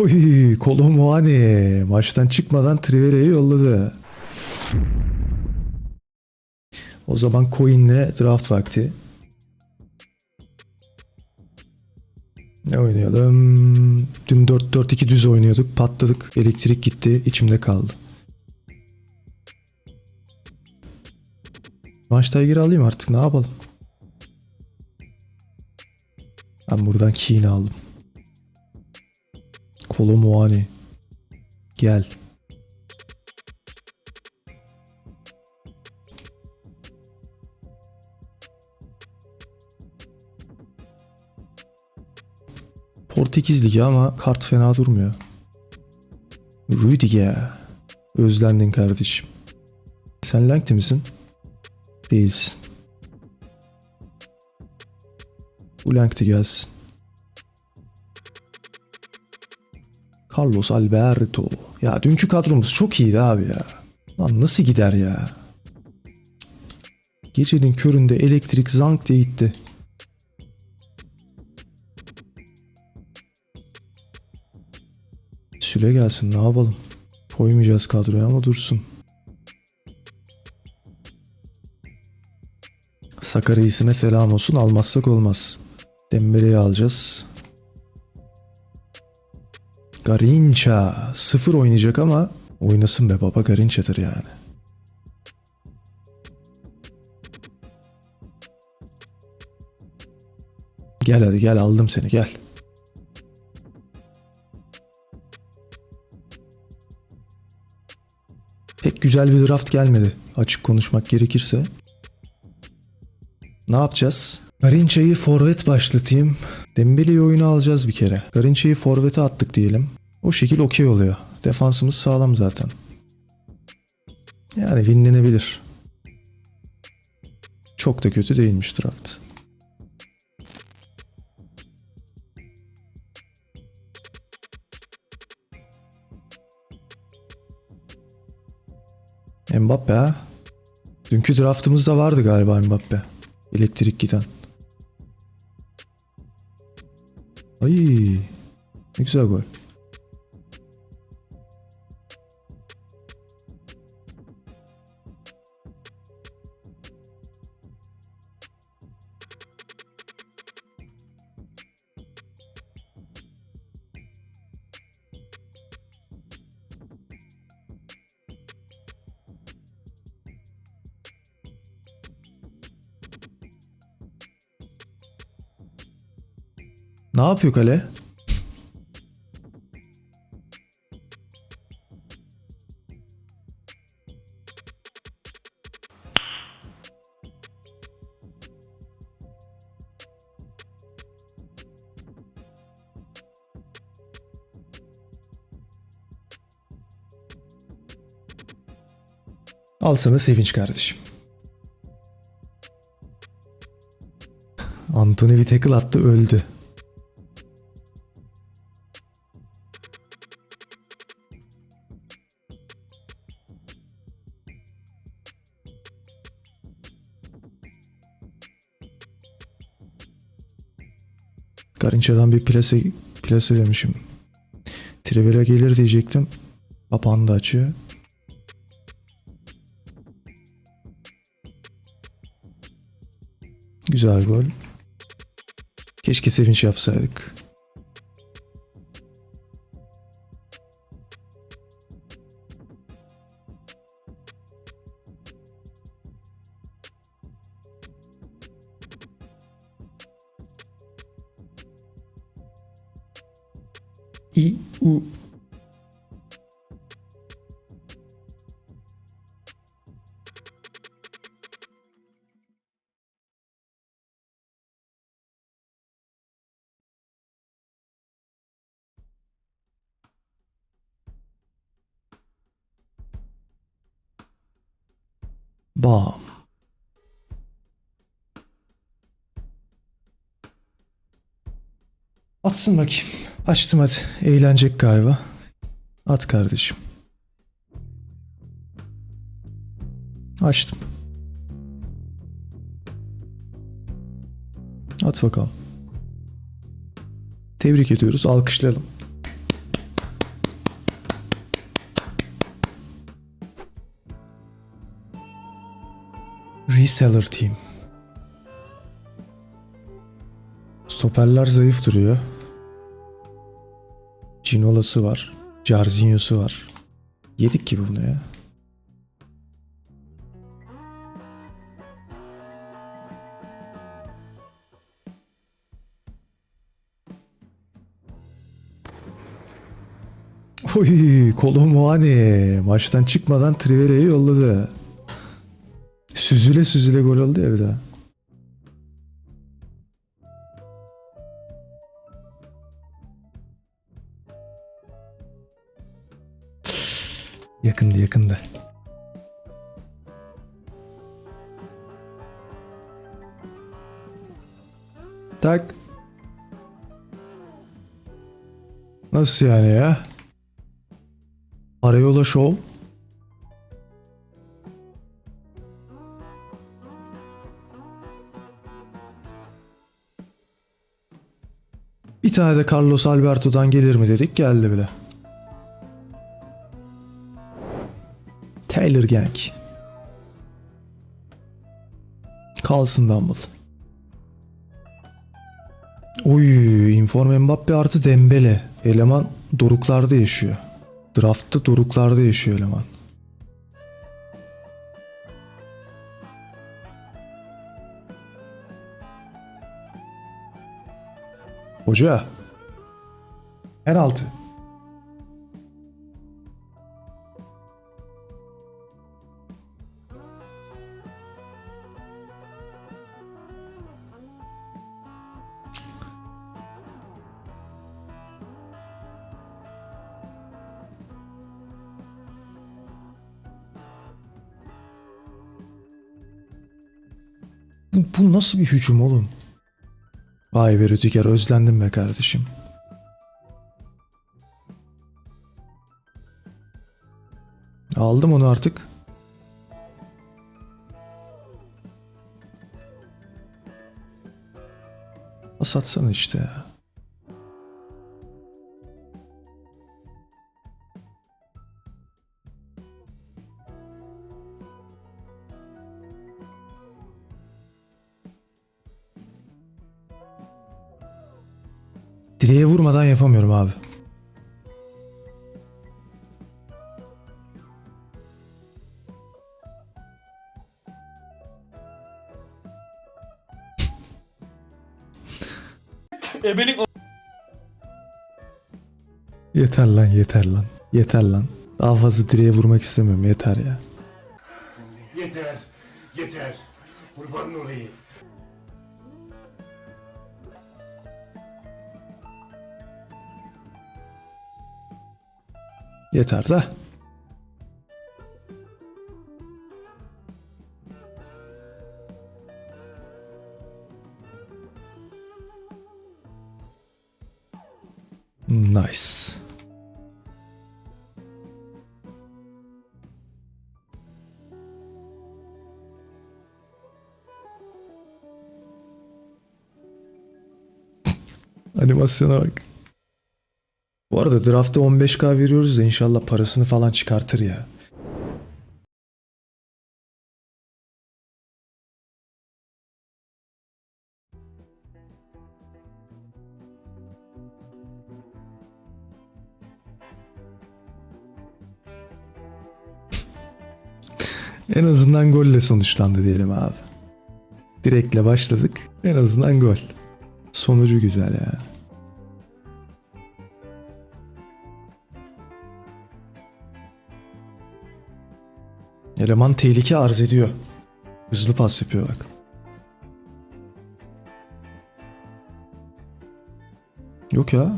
Oy Kolomuani maçtan çıkmadan Trivere'yi yolladı. O zaman coin'le draft vakti. Ne oynayalım? Dün 4-4-2 düz oynuyorduk. Patladık. Elektrik gitti. içimde kaldı. Maç Tiger'ı alayım artık. Ne yapalım? Ben buradan Keen'i aldım. Kolomuani. Gel. Portekiz Ligi ama kart fena durmuyor. Rüdiger. Özlendin kardeşim. Sen Lank'te misin? Değilsin. Bu Lank'te gelsin. Carlos Alberto. Ya dünkü kadromuz çok iyiydi abi ya. Lan nasıl gider ya? Gecenin köründe elektrik zank diye gitti. Süle gelsin ne yapalım? Koymayacağız kadroya ama dursun. Saka reisine selam olsun almazsak olmaz. Dembele'yi alacağız. Garinça sıfır oynayacak ama oynasın be baba Garinça'dır yani. Gel hadi gel aldım seni gel. Pek güzel bir draft gelmedi açık konuşmak gerekirse. Ne yapacağız? Garinça'yı forvet başlatayım. Dembele'yi oyuna alacağız bir kere. Garinça'yı forvete attık diyelim. O şekil okey oluyor. Defansımız sağlam zaten. Yani winlenebilir. Çok da kötü değilmiş draft. Mbappe ha? Dünkü draftımızda vardı galiba Mbappe. Elektrik giden. Ay, ne güzel gol. Ne yapıyor kale? Al sana sevinç kardeşim. Anthony bir tackle attı öldü. Garinça'dan bir plase, plase demişim. Trivela gelir diyecektim. Kapandı açı. Güzel gol. Keşke sevinç yapsaydık. I U Bam. Atsın bakayım. Açtım hadi. Eğlenecek galiba. At kardeşim. Açtım. At bakalım. Tebrik ediyoruz. Alkışlayalım. Reseller team. Stoperler zayıf duruyor. Cinola'sı var. Jarzinho'su var. Yedik gibi bunu ya. Oy Kolomuani maçtan çıkmadan Triveria'yı yolladı. Süzüle süzüle gol oldu ya bir daha. Yakındı yakındı. Tak. Nasıl yani ya? Arayola Show. Bir tane de Carlos Alberto'dan gelir mi dedik geldi bile. Taylor Gang. Kalsın Dumble. Oy, Inform Mbappe artı Dembele. Eleman doruklarda yaşıyor. Draft'ta doruklarda yaşıyor eleman. Hoca. Penaltı. Bu, bu nasıl bir hücum oğlum? Vay be Rüdiger özlendim be kardeşim. Aldım onu artık. Pas işte ya. Direğe vurmadan yapamıyorum abi. Ebelik o- Yeter lan yeter lan. Yeter lan. Daha fazla direğe vurmak istemiyorum yeter ya. Yeter, yeter. Kurban olayım. Yeter de. Nice. Animasyona bak. Bu arada draftta 15k veriyoruz da inşallah parasını falan çıkartır ya. en azından golle sonuçlandı diyelim abi. Direkle başladık. En azından gol. Sonucu güzel ya. Eleman tehlike arz ediyor. Hızlı pas yapıyor bak. Yok ya.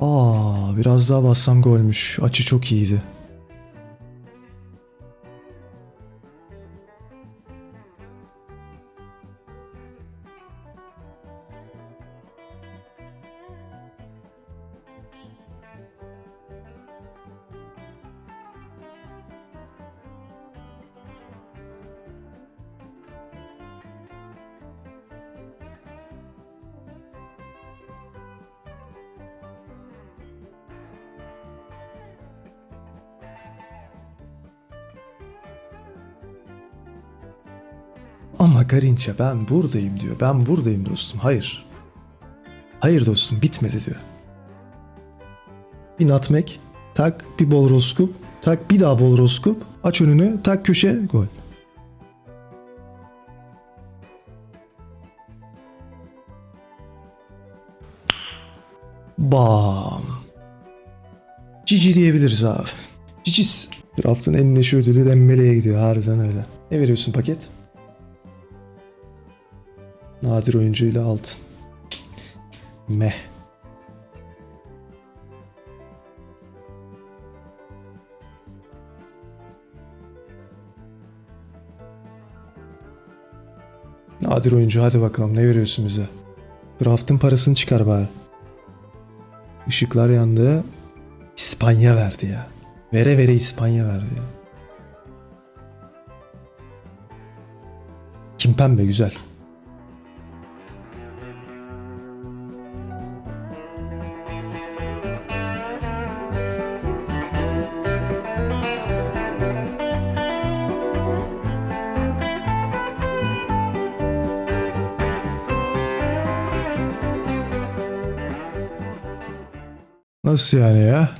Aa, biraz daha bassam golmüş. Açı çok iyiydi. Ama Garinçe ben buradayım diyor. Ben buradayım dostum. Hayır. Hayır dostum bitmedi diyor. Bir nutmeg, tak bir bol roskup, tak bir daha bol roskup, aç önünü, tak köşe, gol. Bam. Cici diyebiliriz abi. Cicis. Draft'ın en neşe ödülü Dembele'ye gidiyor harbiden öyle. Ne veriyorsun paket? Nadir oyuncuyla altın. Meh. Nadir oyuncu hadi bakalım ne veriyorsun bize? Draft'ın parasını çıkar bari. Işıklar yandı. İspanya verdi ya. Vere vere İspanya verdi ya. Kimpembe güzel. Nasıl yani ya?